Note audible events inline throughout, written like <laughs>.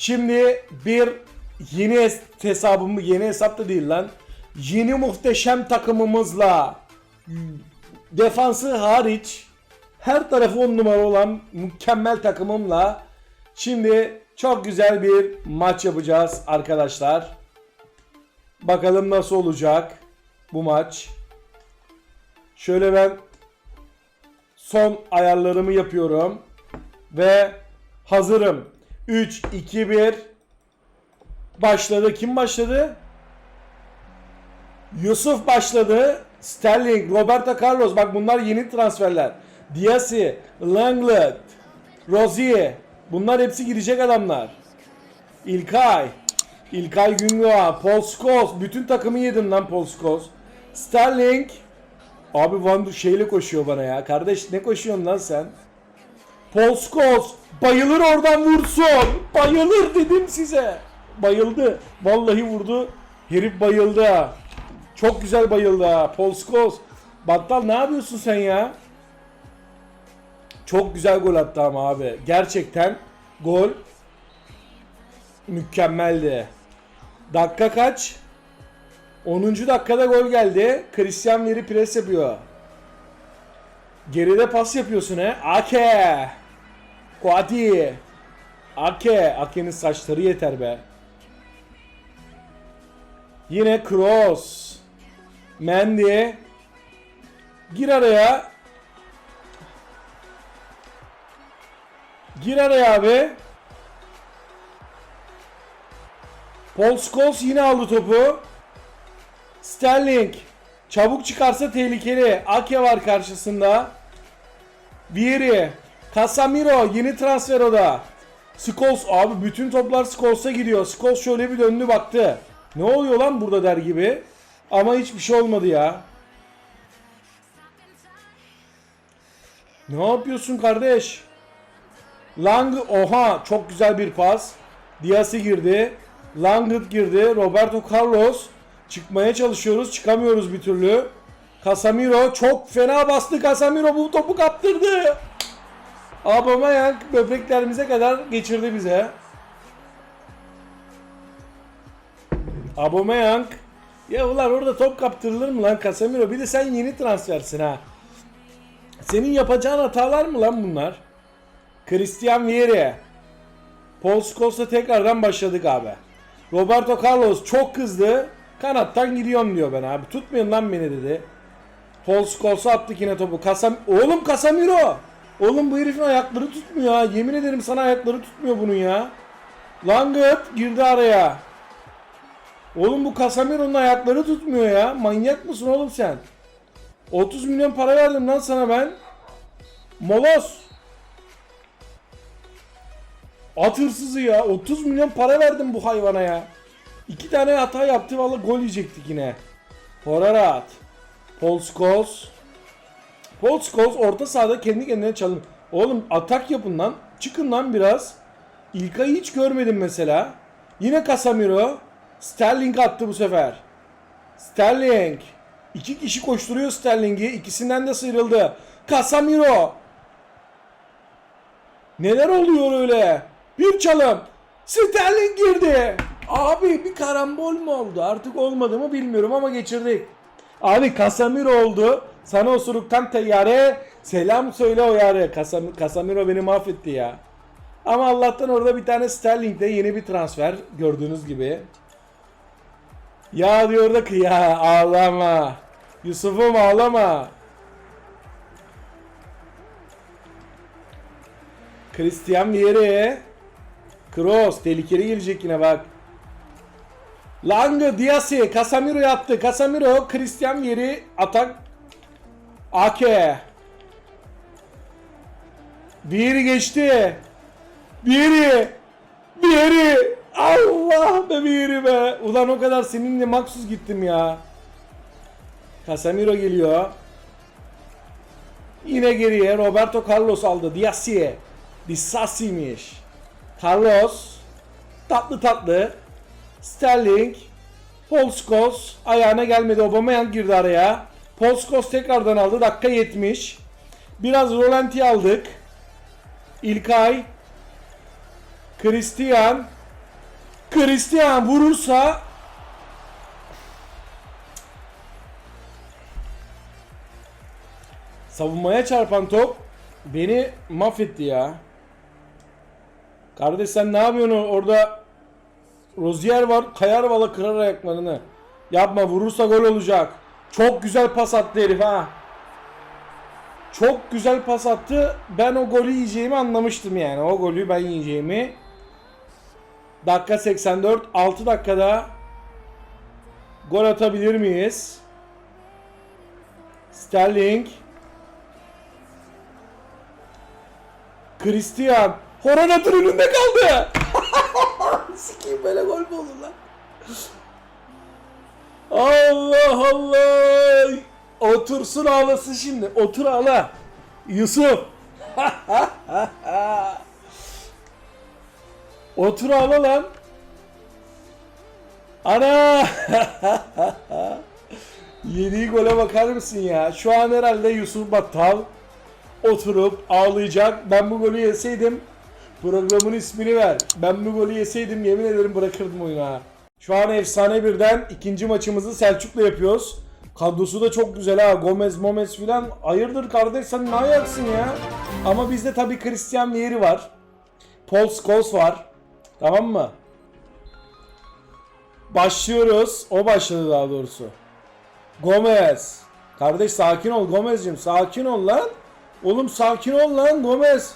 Şimdi bir yeni es- hesabımı yeni hesap da değil lan. Yeni muhteşem takımımızla defansı hariç her tarafı on numara olan mükemmel takımımla şimdi çok güzel bir maç yapacağız arkadaşlar. Bakalım nasıl olacak bu maç. Şöyle ben son ayarlarımı yapıyorum ve hazırım. 3 2 1 başladı. Kim başladı? Yusuf başladı. Sterling, Roberto Carlos bak bunlar yeni transferler. Diasi, Langlet, Rozier bunlar hepsi girecek adamlar. İlkay, İlkay Gündoğan, Paul Scholes bütün takımı yedin lan Paul Scholes. Sterling Abi Van şeyle koşuyor bana ya. Kardeş ne koşuyorsun lan sen? Scholes bayılır oradan vursun. Bayılır dedim size. Bayıldı. Vallahi vurdu. Herif bayıldı. Çok güzel bayıldı ha. Scholes. Battal ne yapıyorsun sen ya? Çok güzel gol attı ama abi. Gerçekten gol mükemmeldi. Dakika kaç? 10. dakikada gol geldi. Christian Veri pres yapıyor. Geride pas yapıyorsun he. Ake. Kuati. Ake. Ake'nin saçları yeter be. Yine Kroos. Mendy. Gir araya. Gir araya abi. Paul Scholes yine aldı topu. Sterling. Çabuk çıkarsa tehlikeli. Ake var karşısında. Vieri. Casemiro yeni transfer o da. Scholes abi bütün toplar Scholes'a gidiyor. Scholes şöyle bir döndü baktı. Ne oluyor lan burada der gibi. Ama hiçbir şey olmadı ya. Ne yapıyorsun kardeş? Lang oha çok güzel bir pas. Dias'ı girdi. Langlet girdi. Roberto Carlos çıkmaya çalışıyoruz. Çıkamıyoruz bir türlü. Casemiro çok fena bastı. Casemiro bu topu kaptırdı. Aubameyang böbreklerimize kadar geçirdi bize. Aubameyang ya ulan orada top kaptırılır mı lan Casemiro? Bir de sen yeni transfersin ha. Senin yapacağın hatalar mı lan bunlar? Christian Vieri. Paul Scholes'la tekrardan başladık abi. Roberto Carlos çok kızdı. Kanattan gidiyorum diyor ben abi. Tutmayın lan beni dedi. Paul Scholes'a attık yine topu. Kasam Oğlum Casemiro. Oğlum bu herifin ayakları tutmuyor ha. Yemin ederim sana ayakları tutmuyor bunun ya. Langert girdi araya. Oğlum bu Casemiro'nun ayakları tutmuyor ya. Manyak mısın oğlum sen? 30 milyon para verdim lan sana ben. Molos. At hırsızı ya. 30 milyon para verdim bu hayvana ya. İki tane hata yaptı valla gol yiyecektik yine. Horarat. Paul Scholes. Paul Scholes orta sahada kendi kendine çalım. Oğlum atak yapın lan. Çıkın lan biraz. İlkay'ı hiç görmedim mesela. Yine Casemiro. Sterling attı bu sefer. Sterling. İki kişi koşturuyor Sterling'i. İkisinden de sıyrıldı. Casemiro. Neler oluyor öyle? Bir çalım. Sterling girdi. Abi bir karambol mu oldu? Artık olmadı mı bilmiyorum ama geçirdik. Abi Casemiro oldu. Sana osuruktan teyyare selam söyle o yare. Casam Casemiro beni mahvetti ya. Ama Allah'tan orada bir tane Sterling de yeni bir transfer gördüğünüz gibi. Ya diyor da ki ya ağlama. Yusuf'um ağlama. Christian Vieri. Kroos tehlikeli gelecek yine bak. Lange, Diasi, Casemiro yaptı. Casemiro, Christian Vieri atak. Ake. Vieri geçti. Vieri. Vieri. Allah be Vieri be. Ulan o kadar seninle maksuz gittim ya. Casemiro geliyor. Yine geriye Roberto Carlos aldı. Diasi. Disasi'miş. Carlos. Tatlı tatlı. Sterling. Paul Scholes ayağına gelmedi. Aubameyang girdi araya. Scholes tekrardan aldı. Dakika 70. Biraz Rolanti aldık. İlkay. Christian. Christian vurursa savunmaya çarpan top beni mahvetti ya. Kardeş sen ne yapıyorsun orada? Rozier var kayar valla kırar ayaklarını. Yapma vurursa gol olacak. Çok güzel pas attı herif ha. Çok güzel pas attı. Ben o golü yiyeceğimi anlamıştım yani. O golü ben yiyeceğimi. Dakika 84. 6 dakikada gol atabilir miyiz? Sterling. Christian. Horanat'ın önünde kaldı. <laughs> Sikeyim böyle gol mü olur lan? Allah Allah. Otursun ağlasın şimdi. Otur ağla. Yusuf. <laughs> Otur ağla lan. Ana. <laughs> Yediği gole bakar mısın ya? Şu an herhalde Yusuf Battal oturup ağlayacak. Ben bu golü yeseydim programın ismini ver. Ben bu golü yeseydim yemin ederim bırakırdım oyunu ha. Şu an efsane birden ikinci maçımızı Selçuk'la yapıyoruz. Kadrosu da çok güzel ha. Gomez, Momez filan. Hayırdır kardeş sen ne ayaksın ya? Ama bizde tabii Christian Vieri var. Paul Scholes var. Tamam mı? Başlıyoruz. O başladı daha doğrusu. Gomez. Kardeş sakin ol Gomez'cim. Sakin ol lan. Oğlum sakin ol lan Gomez.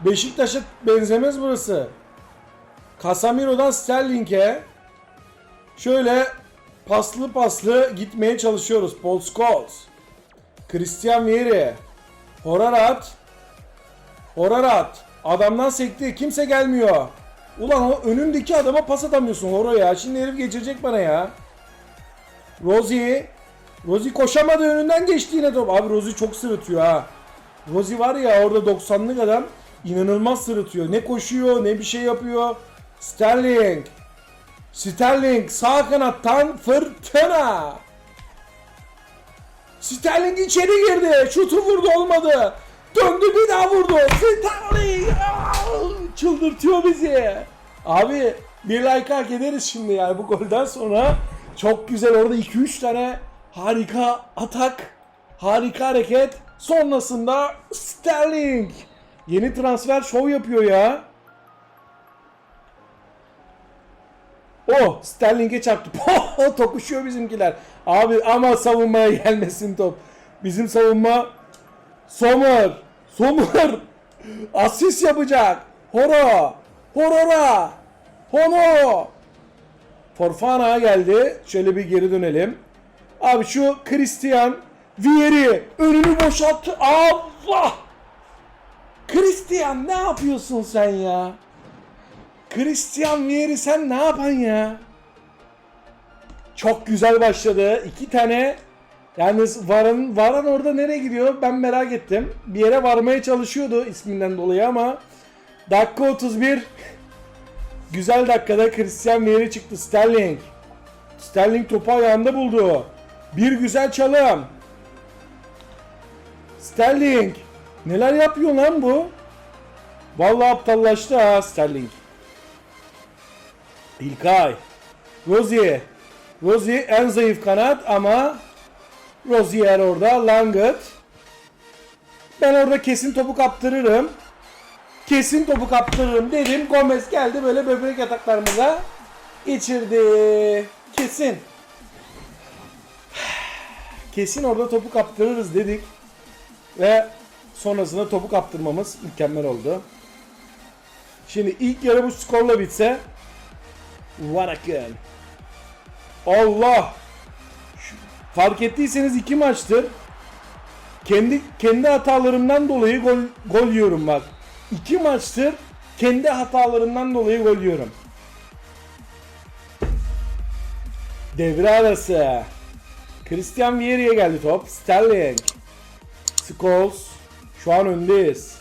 Beşiktaş'a benzemez burası. Casemiro'dan Sterling'e şöyle paslı paslı gitmeye çalışıyoruz. Paul Scholes. Christian Vieri. Horarat. Horarat. Adamdan sekti. Kimse gelmiyor. Ulan o önündeki adama pas atamıyorsun Horo ya. Şimdi herif geçirecek bana ya. Rozi. Rozi koşamadı önünden geçti yine top. Abi Rozi çok sırıtıyor ha. Rozi var ya orada 90'lık adam inanılmaz sırıtıyor. Ne koşuyor ne bir şey yapıyor. Sterling. Sterling sağ kanattan fırtına. Sterling içeri girdi. Şutu vurdu olmadı. Döndü bir daha vurdu. Sterling. Çıldırtıyor bizi. Abi bir like hak ederiz şimdi yani bu golden sonra. Çok güzel orada 2-3 tane harika atak. Harika hareket. Sonrasında Sterling. Yeni transfer şov yapıyor ya. Oh Sterling'e çarptı. <laughs> Oh, tokuşuyor bizimkiler. Abi ama savunmaya gelmesin top. Bizim savunma Sommer. Sommer. Asist yapacak. Horo. Horora. Hono. Forfana geldi. Şöyle bir geri dönelim. Abi şu Christian Vieri önünü boşalttı. Allah! Christian ne yapıyorsun sen ya? Christian Vieri sen ne yapan ya? Çok güzel başladı. İki tane Yalnız Varan, Varan orada nereye gidiyor ben merak ettim. Bir yere varmaya çalışıyordu isminden dolayı ama dakika 31 güzel dakikada Christian Vieri çıktı. Sterling. Sterling topu ayağında buldu. Bir güzel çalım. Sterling. Neler yapıyor lan bu? Vallahi aptallaştı ha Sterling. İlkay. Rozier. Rozier en zayıf kanat ama Rozier orada. Langet. Ben orada kesin topu kaptırırım. Kesin topu kaptırırım dedim. Gomez geldi böyle böbrek yataklarımıza geçirdi. Kesin. Kesin orada topu kaptırırız dedik. Ve sonrasında topu kaptırmamız mükemmel oldu. Şimdi ilk yarı bu skorla bitse Varaken. Allah! Şu- Fark ettiyseniz iki maçtır kendi kendi hatalarımdan dolayı gol gol yiyorum bak. İki maçtır kendi hatalarımdan dolayı gol yiyorum. Devre arası. Christian Vieri'ye geldi top. Sterling. Scholes. Şu an öndeyiz.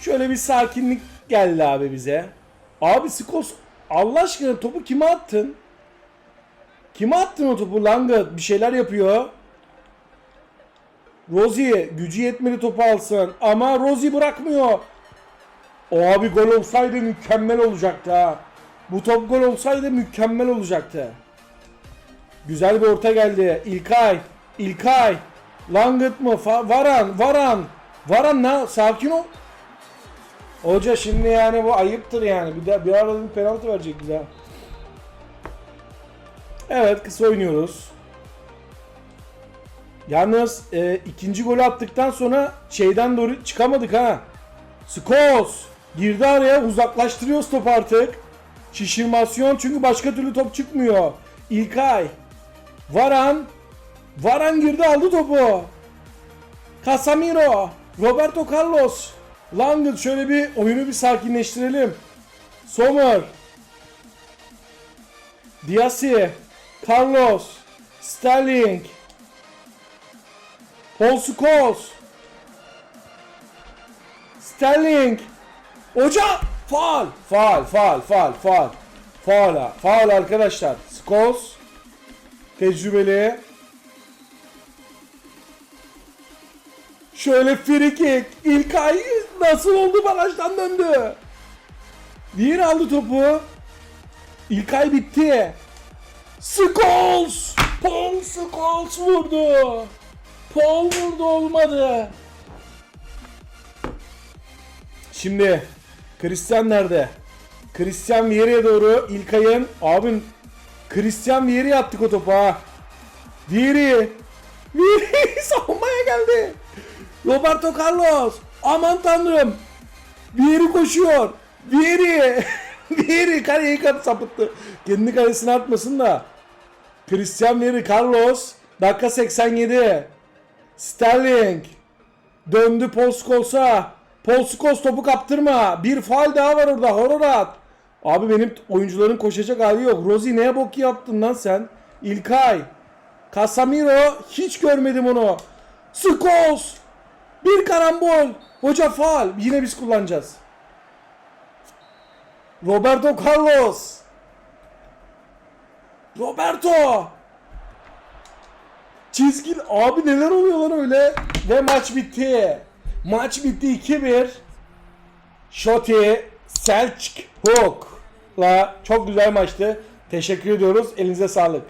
Şöyle bir sakinlik geldi abi bize. Abi Scholes Allah aşkına topu kime attın? Kime attın o topu? Langa bir şeyler yapıyor. Rozi'ye gücü yetmedi topu alsın. Ama Rozi bırakmıyor. O abi gol olsaydı mükemmel olacaktı ha. Bu top gol olsaydı mükemmel olacaktı. Güzel bir orta geldi. İlkay. İlkay. Langıt mı? Fa- Varan. Varan. Varan ne? Sakin ol. Hoca şimdi yani bu ayıptır yani. Bir daha bir arada bir penaltı verecek bize. Evet kısa oynuyoruz. Yalnız e, ikinci golü attıktan sonra şeyden doğru çıkamadık ha. Skos girdi araya uzaklaştırıyoruz top artık. Şişirmasyon çünkü başka türlü top çıkmıyor. İlkay. Varan. Varan girdi aldı topu. Casemiro. Roberto Carlos. Langıt şöyle bir oyunu bir sakinleştirelim. Sommer. Diasi. Carlos. Sterling. Paul Scholes. Sterling. Hoca. Faal. Faal. Faal. Faal. Faal. Faal. Faal arkadaşlar. Scholes. Tecrübeli. Şöyle free kick. İlkay nasıl oldu barajdan döndü. Diğeri aldı topu. İlkay bitti. Scholes. Paul Scholes vurdu. Paul vurdu olmadı. Şimdi Christian nerede? Christian Vieri'ye doğru İlkay'ın abim Christian Vieri'ye attık o topu ha. Vieri Vieri <laughs> savunmaya geldi. Roberto Carlos aman tanrım Vieri koşuyor. Vieri Vieri <laughs> kaleyi kat sapıttı. Kendi kalesine atmasın da. Christian Vieri Carlos dakika 87. Sterling döndü. Paul Scholes topu kaptırma. Bir faal daha var orada. Hororat. Abi benim oyuncuların koşacak hali yok. Rozi neye bok yaptın lan sen? İlkay. Casemiro hiç görmedim onu. Scholes. Bir karambol. Hoca faal. Yine biz kullanacağız. Roberto Carlos. Roberto. Çizgi abi neler oluyor lan öyle ve maç bitti. Maç bitti 2-1. Şoti Selçuk Hook'la çok güzel maçtı. Teşekkür ediyoruz. Elinize sağlık.